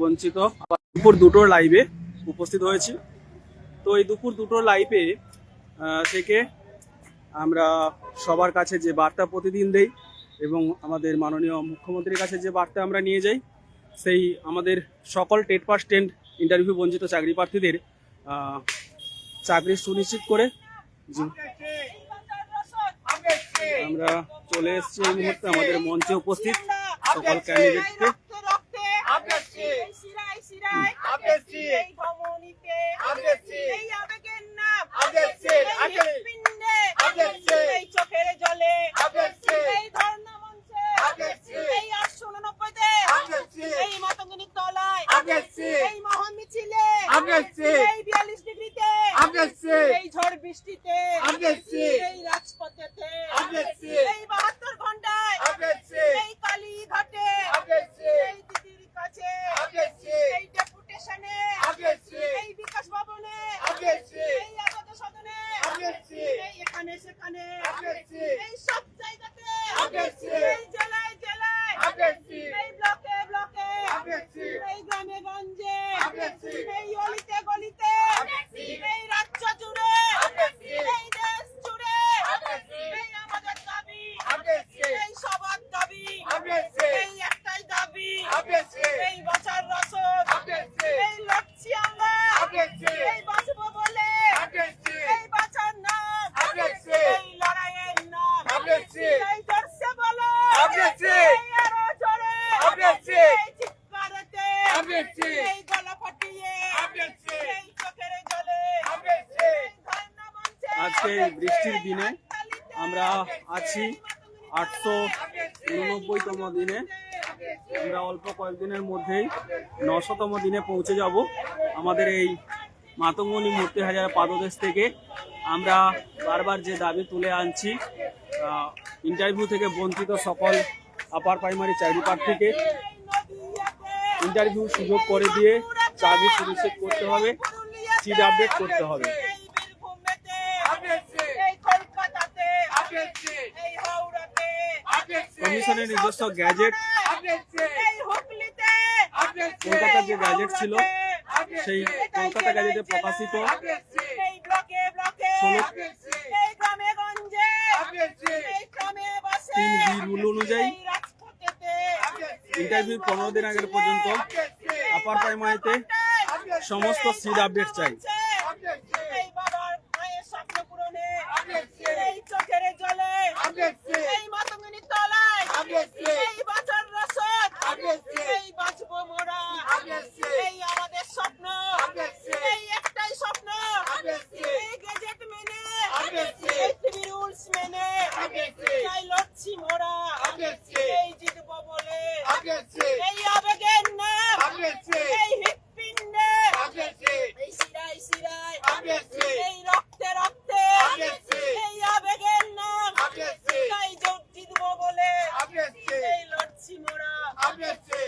বঞ্চিত। দুপুর দুটোর লাইভে উপস্থিত হয়েছি। তো এই দুপুর দুটোর লাইভে থেকে আমরা সবার কাছে যে বার্তা প্রতিদিন দেই এবং আমাদের মাননীয় মুখ্যমন্ত্রীর কাছে যে বার্তা আমরা নিয়ে যাই, সেই আমাদের সকল টেট পাস টেন্ট ইন্টারভিউ বঞ্চিত চাকরি প্রার্থীদের চাকরি সুনিশ্চিত করে আমরা চলে এসেছি এই মুহূর্তে। আমাদের মঞ্চে উপস্থিত সকল ক্যান্ডিডেটকে চোখের জলে এই ধর্ণা মঞ্চে এই আটশো উননব্বইতে এই মাতঙ্গিনীর তলায় এই মহান মিছিলে এই বিয়াল্লিশ ডিগ্রিতে এই ঝড় বৃষ্টিতে এই রাজপথেতে এই বাহাত্তর ঘন্টায় এই কালী ঘাটে এই এই ডেপুটেশনে এই বিকাশ ভবনে এই আবাদ সদনে এই এখানে সেখানে এই সব জায়গাতে এই জেলায় জেলায় এই ব্লকে ব্লকে এই গ্রামে গঞ্জে এই অলিতে গলিতে এই রাজ্য জুড়ে এই দেশ জুড়ে এই আমাদের দাবি এই সবার দাবি এই একটাই দাবি এই বাঁচার রসদ এই লড়ছি আমরা এই বাঁচবো বলে এই বাঁচার নাম এই লড়াইয়ের নাম এই জোরসে বলো এই আরও জোরে এই চিৎকারেতে এই গলা ফাটিয়ে এই চোখের জলে এই ধর্ণা মঞ্চে আজকে এই বৃষ্টির দিনে আমরা আছি আটশো উননব্বইতম দিনে। আমরা অল্প কয়েকদিনের মধ্যেই নশতম দিনে পৌঁছে যাব। আমাদের এই মাতঙ্গনী মূর্তি হাজার পাদদেশ থেকে আমরা বারবার যে দাবি তুলে আনছি ইন্টারভিউ থেকে বঞ্চিত সকল আপার প্রাইমারি চাকরি প্রার্থীকে ইন্টারভিউ সুযোগ করে দিয়ে চাকরি সুনিশ্চিত করতে হবে সিট আপডেট করতে হবে এই বীরভূমেতে এই কলকাতাতে এই হাওড়াতে কমিশনের নিজস্ব গ্যাজেট কলকাতার যে গ্যাজেট ছিল সেই কলকাতা গ্যাজেটে প্রকাশিত তিন বি রুল অনুযায়ী ইন্টারভিউ পনেরো দিন আগের পর্যন্ত আপার প্রাইমারিতে সমস্ত সিট আপডেট চাই এই বাবার মায়ের স্বপ্ন পূরণে এই চোখের জলে এই মাতঙ্গিনীর তলায় এই বাঁচার রসদ এই বাঁচবো মোরা এই আমাদের স্বপ্ন এই একটাই স্বপ্ন এই গেজেট মেনে এই থ্রি রুলস মেনে তাই লড়ছি মোরা এই জিতবো বলে এই আবেগের নাম এই হৃৎপিণ্ডে এই শিরায় শিরায় এই রক্তে রক্তে এই আবেগের নাম তাই জোর জিতবো বলে এই লড়ছি মোরা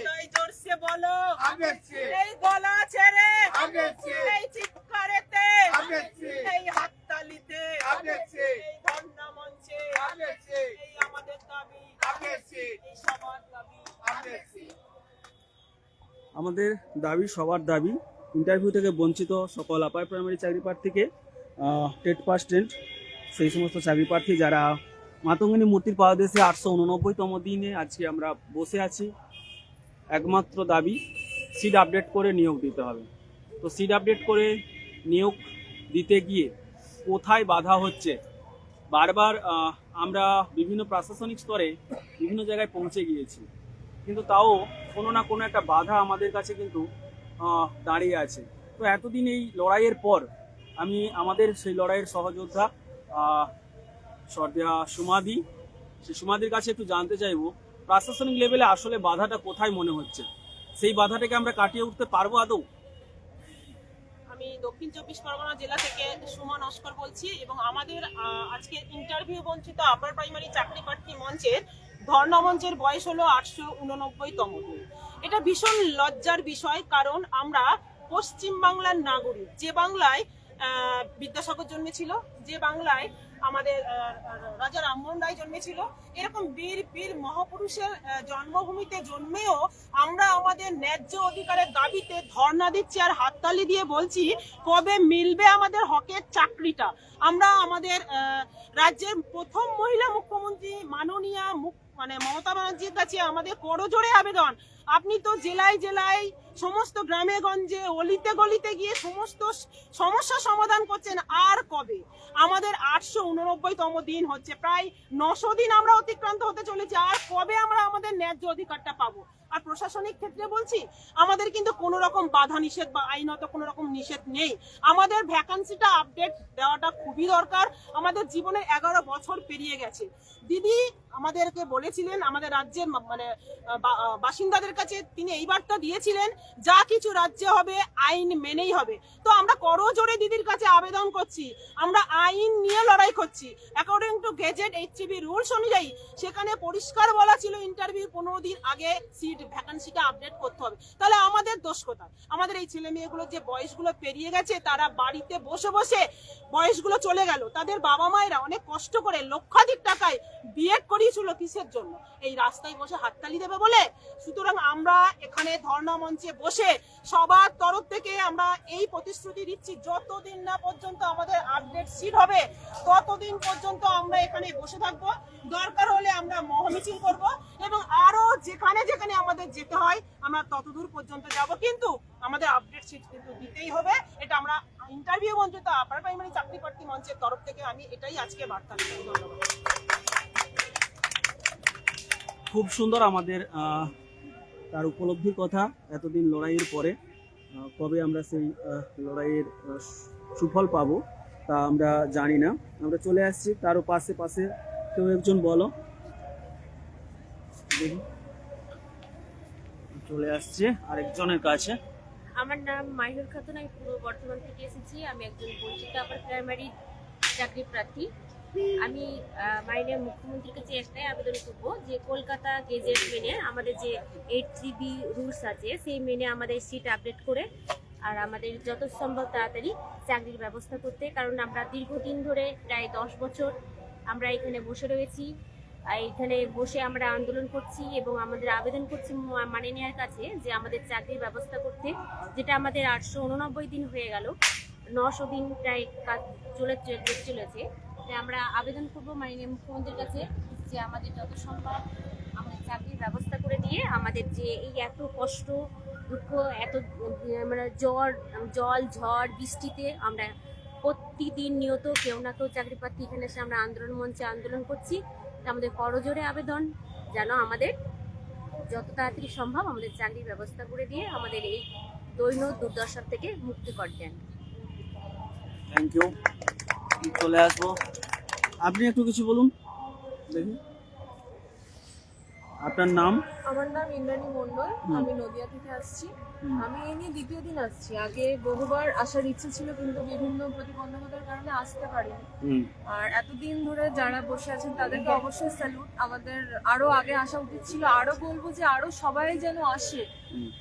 তাই জোরসে বলো এই গলা ছেড়ে এই চিৎকারেতে এই হাততালিতে এই ধর্ণা মঞ্চে এই আমাদের দাবি এই সবার দাবি আমাদের দাবি, সবার দাবি ইন্টারভিউ থেকে বঞ্চিত সকল আপার প্রাইমারি চাকরি প্রার্থীকে টেট পাস টেন্ট সেই সমস্ত চাকরি প্রার্থী যারা মাতঙ্গিনী মূর্তির পাদদেশে আটশো উননব্বইতম দিনে আজকে আমরা বসে আছি, একমাত্র দাবি সিট আপডেট করে নিয়োগ দিতে হবে। তো সিট আপডেট করে নিয়োগ দিতে গিয়ে কোথায় বাধা হচ্ছে? বারবার আমরা বিভিন্ন প্রশাসনিক স্তরে বিভিন্ন জায়গায় পৌঁছে গিয়েছি। কিন্তু তাও কোনো না কোনো একটা বাধা আমাদের কাছে কিন্তু দাঁড়িয়ে আছে। তো এতদিন এই লড়াইয়ের পর আমি আমাদের সেই লড়াইয়ের সহযোদ্ধা সর্দিয়া সুমাদি সেই সুমাদির কাছে একটু জানতে চাইব, প্রশাসনিক লেভেলে আসলে বাধাটা কোথায় মনে হচ্ছে? সেই বাধাটাকে আমরা কাটিয়ে উঠতে পারব আদৌ? আমি দক্ষিণ চব্বিশ পরগনা জেলা থেকে সুমা নস্কর বলছি এবং আমাদের আজকে ইন্টারভিউ বঞ্চিত আপার প্রাইমারি চাকরি প্রার্থী মঞ্চের ধর্ণা মঞ্চের বয়স হলো আটশো উননব্বইতম এটা ভীষণ লজ্জার বিষয়, কারণ আমরা পশ্চিম বাংলার নাগরিক। যে বাংলায় বিদ্যাসাগর জন্মেছিল, যে বাংলায় আমাদের রাজা রামমোহন রায় জন্মেছিল। এরকম বীর বীর মহাপুরুষের জন্মভূমিতে জন্মেও আমরা আমাদের ন্যায্য অধিকারের দাবিতে ধর্ণা দিচ্ছি আর হাততালি দিয়ে বলছি, কবে মিলবে আমাদের হকের চাকরিটা? আমরা আমাদের রাজ্যের প্রথম মহিলা মুখ্যমন্ত্রী মাননীয়া মানে মমতা ব্যানার্জির কাছে আমাদের করজোড়ে আবেদন। আপনি তো জেলায় জেলায় সমস্ত গ্রামে গঞ্জে অলিতে গলিতে গিয়ে সমস্ত সমস্যা সমাধান করছেন আর কবে? আমাদের আটশো উননব্বইতম দিন হচ্ছে। প্রায় নশো দিন আমরা অতিক্রান্ত হতে চলেছি। আর কবে আমরা আমাদের ন্যায্য অধিকারটা পাবো? আর প্রশাসনিক ক্ষেত্রে বলছি, আমাদের কিন্তু কোনো রকম বাধা নিষেধ বা আইনত কোনো রকম নিষেধ নেই। আমাদের ভ্যাকান্সিটা আপডেট দেওয়াটা খুবই দরকার। আমাদের জীবনের এগারো বছর পেরিয়ে গেছে। দিদি আমাদেরকে বলেছিলেন, আমাদের রাজ্যের মানে বাসিন্দাদের কাছে তিনি এই বার্তা দিয়েছিলেন, যা কিছু রাজ্যে হবে, আইন মেনেই হবে। তো আমরা করজোরে দিদির কাছে আবেদন করছি, আমরা আইন নিয়ে লড়াই করছি। According to gazette HCB rules অনুযায়ী, সেখানে পরিষ্কার বলা ছিল ইন্টারভিউ পনেরো দিন আগে সিট ভ্যাকান্সিটা আপডেট করতে হবে। তাহলে আমাদের দোষ কোথায়? আমাদের এই ছেলে মেয়েগুলোর যে বয়সগুলো পেরিয়ে গেছে, তারা বাড়িতে বসে বসে বয়সগুলো চলে গেল। তাদের বাবা মায়েরা অনেক কষ্ট করে লক্ষাধিক টাকায় বিএড করিয়েছিল কিসের জন্য? এই রাস্তায় বসে হাততালি দেবে বলে? সুতরাং আমরা এখানে ধর্ণা মঞ্চে বসে সবার তরফ থেকে আমরা এই প্রতিশ্রুতি দিচ্ছি, যতদিন না পর্যন্ত আমাদের আপডেট সিট হবে, ততদিন পর্যন্ত আমরা এখানে বসে থাকব। দরকার হলে আমরা মহমিছিল করব এবং আরও যেখানে যেখানে আমাদের যেতে হয়, আমরা ততদূর পর্যন্ত যাব। কিন্তু আমাদের আপডেট সিট কিন্তু দিতেই হবে। এটা আমরা ইন্টারভিউ মঞ্চে তো আপার প্রাইমারি চাকরি প্রার্থী মঞ্চের তরফ থেকে আমি এটাই আজকে বার্তা ধন্যবাদ। খুব সুন্দর আমাদের তার উপলব্ধির কথা এতদিন লড়াইয়ের পরে। কবে আমরা সেই লড়াইয়ের সুফল পাবো তা আমরা জানি না। আমরা চলে আসছি, তারও পাশে পাশে কেউ একজন বলো। চলে আসছে আরেকজনের কাছে। আমার নাম মাহিনুর খাতুন, আমি পূর্ব বর্ধমান থেকে এসেছি। আমি একজন বঞ্চিত আপার প্রাইমারি চাকরি প্রার্থী। আমি মাননীয় মুখ্যমন্ত্রীর কাছে একটাই আবেদন করব যে কলকাতা গেজেট মেনে আমাদের যে এইট থ্রি বি রুলস আছে, সেই মেনে আমাদের সিট আপডেট করে আর আমাদের যত সম্ভব তাড়াতাড়ি চাকরির ব্যবস্থা করতে। কারণ আমরা দীর্ঘদিন ধরে, প্রায় দশ বছর আমরা এখানে বসে রয়েছি। এখানে বসে আমরা আন্দোলন করছি এবং আমাদের আবেদন করছি মানে নেওয়ার কাছে যে আমাদের চাকরির ব্যবস্থা করতে। যেটা আমাদের আটশো উননব্বই দিন হয়ে গেল। নশো দিন প্রায় কাজ চলে, চলে- চলেছে। আমরা আবেদন করব মাননীয় মুখ্যমন্ত্রীর কাছে যে আমাদের যত সম্ভব আমাদের চাকরির ব্যবস্থা করে দিয়ে আমাদের যে এই এত কষ্ট, দুঃখ, এত মানে জ্বর, জল, ঝড়, বৃষ্টিতে আমরা প্রতিদিন নিয়ত কেউ না কেউ চাকরি প্রার্থী এখানে এসে আমরা আন্দোলন মঞ্চে আন্দোলন করছি। আমাদের করজোরে আবেদন, যেন আমাদের যত তাড়াতাড়ি সম্ভব আমাদের চাকরির ব্যবস্থা করে দিয়ে আমাদের এই দৈন দুর্দশার থেকে মুক্তি কর দেন। থ্যাংক ইউ চলে আসব। আপনি একটু কিছু বলুন। দেখি। আপনার নাম? আমার নাম ইন্দ্রাণী মণ্ডল। হুম। আমি নদিয়া থেকে আসছি। আমি এই নিয়ে দ্বিতীয় দিন আসছি। আগে বহুবার আসার ইচ্ছে ছিল কিন্তু বিভিন্ন প্রতিবন্ধকতার কারণে আসতে পারিনি। আর এতদিন ধরে যারা বসে আছেন তাদেরকে অবশ্যই স্যালুট আমাদের আরও আগে আসা উচিত ছিল। আরও বলব যে আরও সবাই যেন আসে।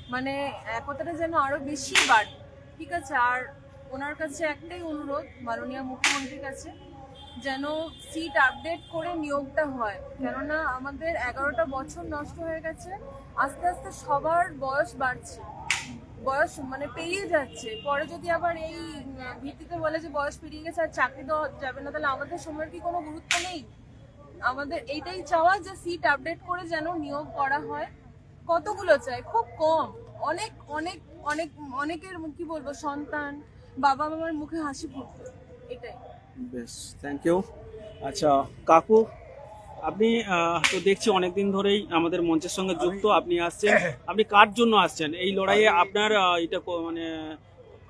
মানে একতাটা যেন আরও বেশি বাড়ে। ঠিক আছে? আর ওনার কাছে একটাই অনুরোধ, মাননীয় মুখ্যমন্ত্রীর কাছে, যেন সিট আপডেট করে নিয়োগটা হয়। কেননা আমাদের এগারোটা বছর নষ্ট হয়ে গেছে, আস্তে আস্তে সবার বয়স বাড়ছে। বয়স মানে পেরিয়ে যাচ্ছে। পরে যদি আবার এই ভিত্তিতে বলে যে বয়স পেরিয়ে গেছে আর চাকরি দেওয়া যাবে না, তাহলে আমাদের সময়ের কি কোনো গুরুত্ব নেই? আমাদের এইটাই চাওয়া যে সিট আপডেট করে যেন নিয়োগ করা হয়। কতগুলো চাই? খুব কম। অনেক অনেক অনেক, অনেকের কি বলব, সন্তান বাবা মামার মুখে হাসি ফুটবে এটাই। বেশ থ্যাংক ইউ আচ্ছা কাকু আপনি তো দেখছি অনেকদিন ধরেই আমাদের মঞ্চের সঙ্গে যুক্ত আপনি আসছেন। আপনি কার জন্য আসছেন? এই লড়াইয়ে আপনার এটা মানে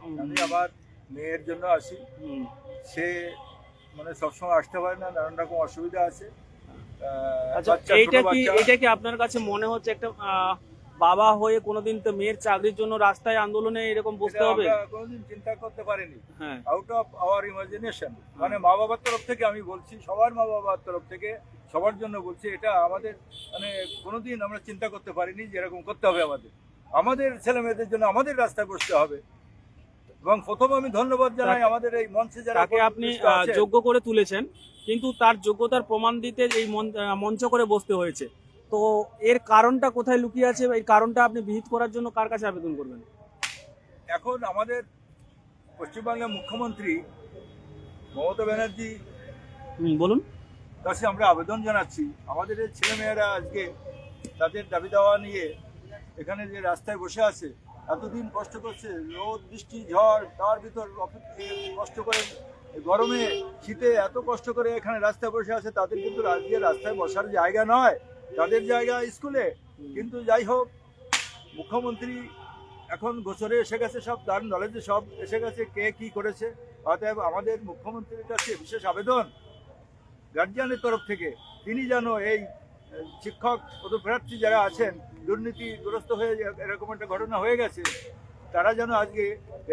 আমি আমার মেয়ের জন্য আসি। সে মানে সবসময় আসতে পারে না নানান রকম অসুবিধা আছে। আচ্ছা এইটা কি। এটা কি আপনার কাছে মনে হচ্ছে একটা বাবা হয়ে কোনোদিন তো মেয়ের চাকরির জন্য রাস্তায় আন্দোলনে এরকম বসতে হবে? কোনোদিন চিন্তা করতে পারিনি। আউট অফ আওয়ার ইমাজিনেশন মানে মা বাবার তরফ থেকে আমি বলছি সবার মা বাবার তরফ থেকে সবার জন্য বলছি এটা আমাদের মানে কোনোদিন আমরা চিন্তা করতে পারিনি যে এরকম করতে হবে আমাদের। আমাদের ছেলে মেয়েদের জন্য আমাদের রাস্তায় বসতে হবে। এবং প্রথম আমি ধন্যবাদ জানাই আমাদের এই মঞ্চে যারা তাকে আপনি। যোগ্য করে তুলেছেন কিন্তু তার যোগ্যতার প্রমাণ দিতে এই মঞ্চ করে বসতে হয়েছে। তো এর কারণটা কোথায় লুকিয়ে আছে এই কারণটা আপনি বিহিত করার জন্য কার কাছে আবেদন করবেন? এখন আমাদের পশ্চিমবাংলার মুখ্যমন্ত্রী মমতা ব্যানার্জি বলুন। কাছে আমরা আবেদন জানাচ্ছি। আমাদের এই ছেলেমেয়েরা আজকে তাদের দাবি দাওয়া নিয়ে এখানে যে রাস্তায় বসে আছে এতদিন কষ্ট করছে রোদ বৃষ্টি ঝড় তার ভিতর কষ্ট করে গরমে শীতে এত কষ্ট করে এখানে রাস্তায় বসে আছে তাদের কিন্তু আজকে রাস্তায় বসার জায়গা নয়। তাদের জায়গা স্কুলে। কিন্তু যাই হোক, মুখ্যমন্ত্রী এখন গোচরে এসে গেছে সব, তার নলেজে সব এসে গেছে, কে কি করেছে। অতএব আমাদের মুখ্যমন্ত্রীর কাছে বিশেষ আবেদন গার্জিয়ানের তরফ থেকে। তিনি যেন এই শিক্ষক পদপ্রার্থী যারা আছেন দুর্নীতিগ্রস্ত হয়ে এরকম একটা ঘটনা হয়ে গেছে, তারা যেন আজকে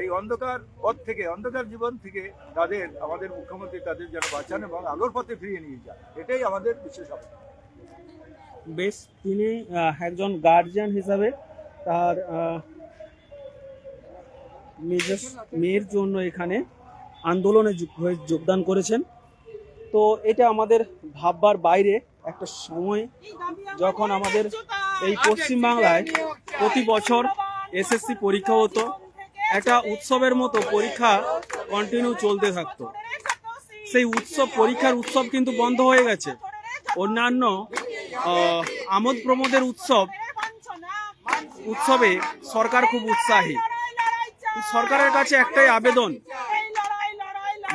এই অন্ধকার পথ থেকে, অন্ধকার জীবন থেকে তাদের, আমাদের মুখ্যমন্ত্রী তাদের যেন বাঁচান এবং আলোর পথে ফিরিয়ে নিয়ে যান। এটাই আমাদের বিশেষ আবেদন। বেশ, তিনি একজন গার্জিয়ান হিসাবে তার মেয়ের জন্য এখানে আন্দোলনে হয়ে যোগদান করেছেন। তো এটা আমাদের ভাববার বাইরে একটা সময় যখন আমাদের এই পশ্চিমবাংলায় প্রতি বছর এসএসসি পরীক্ষা হতো, একটা উৎসবের মতো পরীক্ষা কন্টিনিউ চলতে থাকতো। সেই উৎসব, পরীক্ষার উৎসব কিন্তু বন্ধ হয়ে গেছে। অন্যান্য আমোদ প্রমোদের উৎসব, উৎসবে সরকার খুব উৎসাহী। সরকারের কাছে একটাই আবেদন,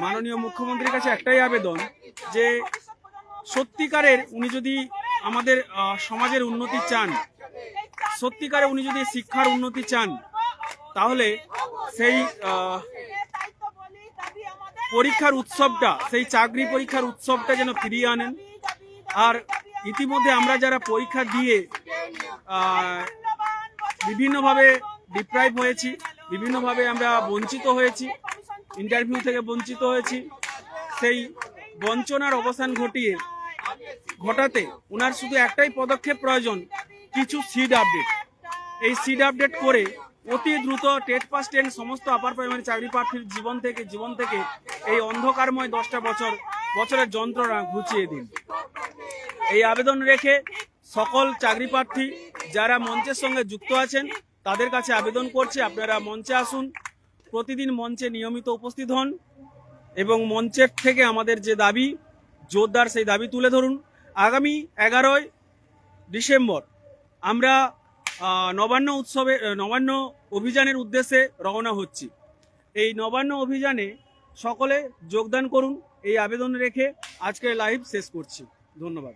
মাননীয় মুখ্যমন্ত্রীর কাছে একটাই আবেদন যে সত্যিকারের উনি যদি আমাদের সমাজের উন্নতি চান, সত্যিকারে উনি যদি শিক্ষার উন্নতি চান, তাহলে সেই পরীক্ষার উৎসবটা, সেই চাকরি পরীক্ষার উৎসবটা যেন ফিরিয়ে আনেন। আর ইতিমধ্যে আমরা যারা পরীক্ষা দিয়ে বিভিন্নভাবে ডিপ্রাইভ হয়েছি, বিভিন্নভাবে আমরা বঞ্চিত হয়েছি ইন্টারভিউ থেকে বঞ্চিত হয়েছি, সেই বঞ্চনার অবসান ঘটিয়ে, ঘটাতে ওনার শুধু একটাই পদক্ষেপ প্রয়োজন, কিছু সিড আপডেট এই সিড আপডেট করে অতি দ্রুত টেট পাস টেন সমস্ত আপার প্রাইমারি চাকরি প্রার্থীর জীবন থেকে জীবন থেকে এই অন্ধকারময় দশটা বছর, বছরের যন্ত্রণা ঘুচিয়ে দিন। এই আবেদন রেখে সকল চাকরি প্রার্থী যারা মঞ্চের সঙ্গে যুক্ত আছেন, তাদের কাছে আবেদন করছে। আপনারা মঞ্চে আসুন, প্রতিদিন মঞ্চে নিয়মিত উপস্থিত হন এবং মঞ্চের থেকে আমাদের যে দাবি, জোরদার সেই দাবি তুলে ধরুন। আগামী এগারোই ডিসেম্বর আমরা নবান্ন উৎসবে নবান্ন অভিযানের উদ্দেশ্যে রওনা হচ্ছি। এই নবান্ন অভিযানে সকলে যোগদান করুন। এই আবেদন রেখে আজকের লাইভ শেষ করছি। ধন্যবাদ।